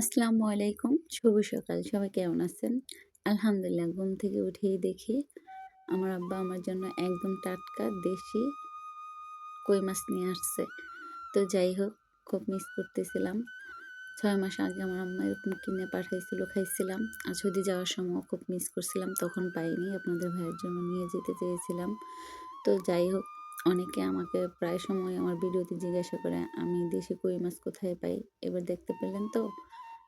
আসসালামু আলাইকুম। শুভ সকাল। সবাই কেমন আছেন? আলহামদুলিল্লাহ, ঘুম থেকে উঠেই দেখি আমার আব্বা আমার জন্য একদম টাটকা দেশি কই মাছ নিয়ে আসছে। তো যাই হোক, খুব মিস করতেছিলাম। ছয় মাস আগে আমার আম্মা এরকম কিনে পাঠাইছিল, খাইছিলাম। আর যদি যাওয়ার সময় খুব মিস করছিলাম, তখন পাইনি। আপনাদের ভাইয়ের জন্য নিয়ে যেতে চেয়েছিলাম। তো যাই হোক, অনেকে আমাকে প্রায় সময় আমার ভিডিওতে জিজ্ঞাসা করে, আমি দেশি কই মাছ কোথায় পাই? এবার দেখতে পেলেন তো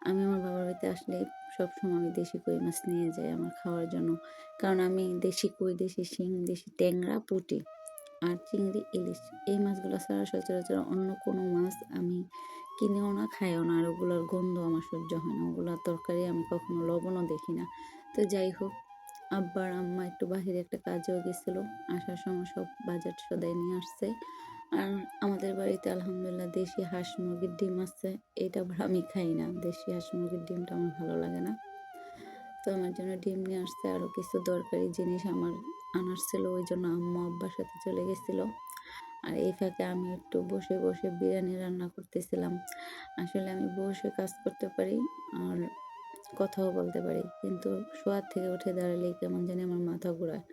আমি আমার বাবার বাড়িতে আসলে সবসময় আমি দেশি কই মাছ নিয়ে যাই আমার খাওয়ার জন্য। কারণ আমি দেশি কই, দেশি শিং, দেশি ট্যাংরা, পুঁটি আর চিংড়ি, ইলিশ এই মাছগুলো ছাড়া সচরাচর অন্য কোনো মাছ আমি কিনেও না, খাইও না। আর ওগুলোর গন্ধ আমার সহ্য হয় না। ওগুলোর তরকারি আমি কখনো লবণও দেখি না। তো যাই হোক, আব্বার আম্মা একটু বাহিরে একটা কাজেও গেছিল। আসার সময় সব বাজার সদাই নিয়ে আসছে। আর আমাদের বাড়িতে আলহামদুলিল্লাহ দেশি হাঁস মুরগির ডিম আছে। এটা আবার আমি খাই না। দেশি হাঁস মুরগির ডিমটা আমার ভালো লাগে না। তো আমার জন্য ডিম নিয়ে আসছে আরও কিছু দরকারি জিনিস আমার আনার ছিল, ওই জন্য আম্মু আব্বার সাথে চলে গেছিল। আর এই ফাঁকে আমি একটু বসে বসে বিরিয়ানি রান্না করতেছিলাম। আসলে আমি বসে কাজ করতে পারি আর কথাও বলতে পারি, কিন্তু শোয়ার থেকে উঠে দাঁড়ালেই কেমন জানি আমার মাথা ঘোরায়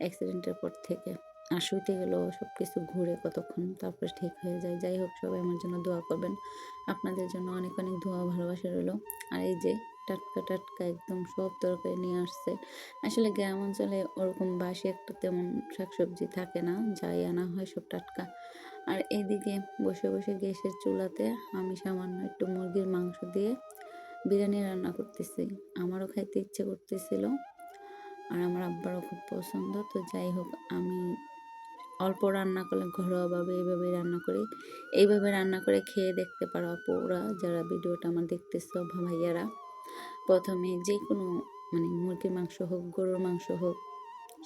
অ্যাক্সিডেন্টের পর থেকে। আর শুইতে সব কিছু ঘুরে কতক্ষণ তারপরে ঠিক হয়ে যায়। যাই হোক, সবাই আমার জন্য দোয়া করবেন। আপনাদের জন্য অনেক অনেক দোয়া ভালোবাসা রইল। আর এই যে টাটকা টাটকা একদম সব তরকারি নিয়ে আসছে। আসলে গ্রাম অঞ্চলে ওরকম বাসি একটা তেমন শাকসবজি থাকে না, যাই আনা হয় সব টাটকা। আর এইদিকে বসে বসে গ্যাসের চুলাতে আমি সামান্য একটু মুরগির মাংস দিয়ে বিরিয়ানি রান্না করতেছি। আমারও খাইতে ইচ্ছে করতেছিল, আর আমার আব্বারও খুব পছন্দ। তো যাই হোক, আমি অল্প রান্না করলে ঘরোয়াভাবে এইভাবে রান্না করি, এইভাবে রান্না করে খেয়ে দেখতে পারো আপুরা যারা ভিডিওটা আমার দেখতেছো ভাইয়ারা। প্রথমে যে কোনো মানে মুরগির মাংস হোক, গরুর মাংস হোক,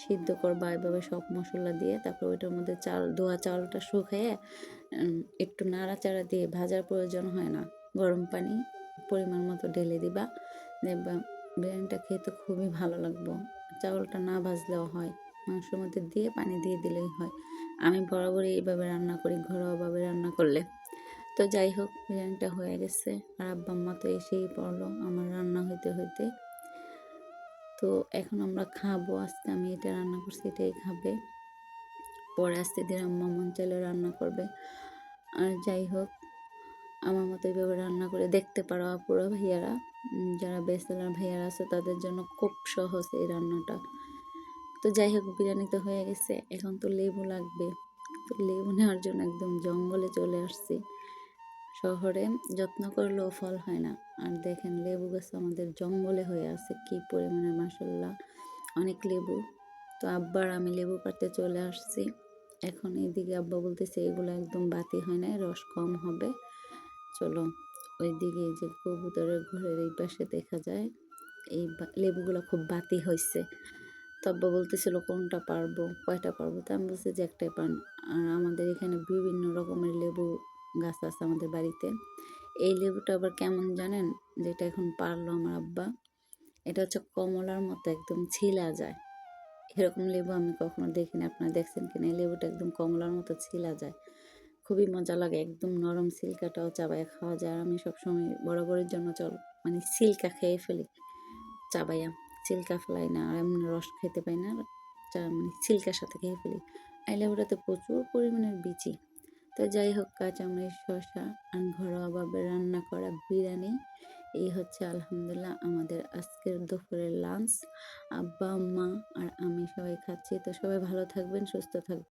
সিদ্ধ করবা, এভাবে সব মশলা দিয়ে তারপর ওইটার মধ্যে চাল, ধোয়া চালটা শুকাইয়ে একটু নাড়াচাড়া দিয়ে ভাজার প্রয়োজন হয় না। গরম পানি পরিমাণ মতো ঢেলে দিবা, দেখবা বিরিয়ানিটা খেতে খুবই ভালো লাগবো। চাউলটা না ভাজলেও হয়, মাংসের মধ্যে দিয়ে পানি দিয়ে দিলেই হয়। আমি বরাবরই এইভাবে রান্না করি, ঘরোয়াভাবে রান্না করলে। তো যাই হোক বিরিয়ানিটা হয়ে গেছে। আর আব্বা আম্মা তো এসেই পড়ল আমার রান্না হইতে হইতে। তো এখন আমরা খাব, আজকে আমি এটা রান্না করছি, এটাই খাবে। পরে আস্তে ধীরে আম্মা মন চাইলে রান্না করবে। আর যাই হোক আমার মতো এইভাবে রান্না করে দেখতে পারো আপুরা, ভাইয়ারা। যারা বেসেলার ভাইয়ারা আছে, তাদের জন্য খুব সহজ এই রান্নাটা। তো যাই হোক বিরিয়ানি তো হয়ে গেছে। এখন তো লেবু লাগবে। তো লেবু নেওয়ার জন্য একদম জঙ্গলে চলে আসছি। শহরে যত্ন করলেও ফল হয় না। আর দেখেন, লেবু গাছ আমাদের জঙ্গলে হয়ে আছে। কি পরিমাণে মাসাল্লাহ অনেক লেবু। তো আব্বার, আমি লেবু কাটতে চলে আসছি। এখন এইদিকে আব্বা বলতেছে, এগুলো একদম বাতি হয় না রস কম হবে। চলো ওই দিকে যে কবুতরের ঘরের এই পাশে দেখা যায়। এই লেবুগুলো খুব বাতি হয়েছে তব্বা বলতেছিল, কোনটা পারব, কয়টা পারব? তো আমি বলছি যে একটাই পান। আর আমাদের এখানে বিভিন্ন রকমের লেবু গাছ আছে আমাদের বাড়িতে। এই লেবুটা আবার কেমন জানেন? যেটা এখন পারল আমার আব্বা। এটা হচ্ছে কমলার মতো একদম ছিলা যায়। এরকম লেবু আমি কখনো দেখিনি। আপনারা দেখছেন কিনা? এই লেবুটা একদম কমলার মতো ছিলা যায়। খুবই মজা লাগে। একদম নরম সিল্কাটাও চাবায় খাওয়া যায়। আর আমি সবসময় বরাবরের জন্য চল মানে সিল্কা খেয়ে ফেলি চাবাইয়া সিল্কা ফেলাই না, আর এমন রস খেতে পাই না মানে চিল্কার সাথে খেয়ে ফেলি। ওটাতে প্রচুর পরিমাণের বিচি। তো যাই হোক কাঁচামরিচ শসা আর ঘরোয়াভাবে রান্না করা বিরিয়ানি, এই হচ্ছে আলহামদুলিল্লাহ আমাদের আজকের দুপুরের লাঞ্চ আব্বা মা আর আমি সবাই খাচ্ছি। তো সবাই ভালো থাকবেন, সুস্থ থাকবেন।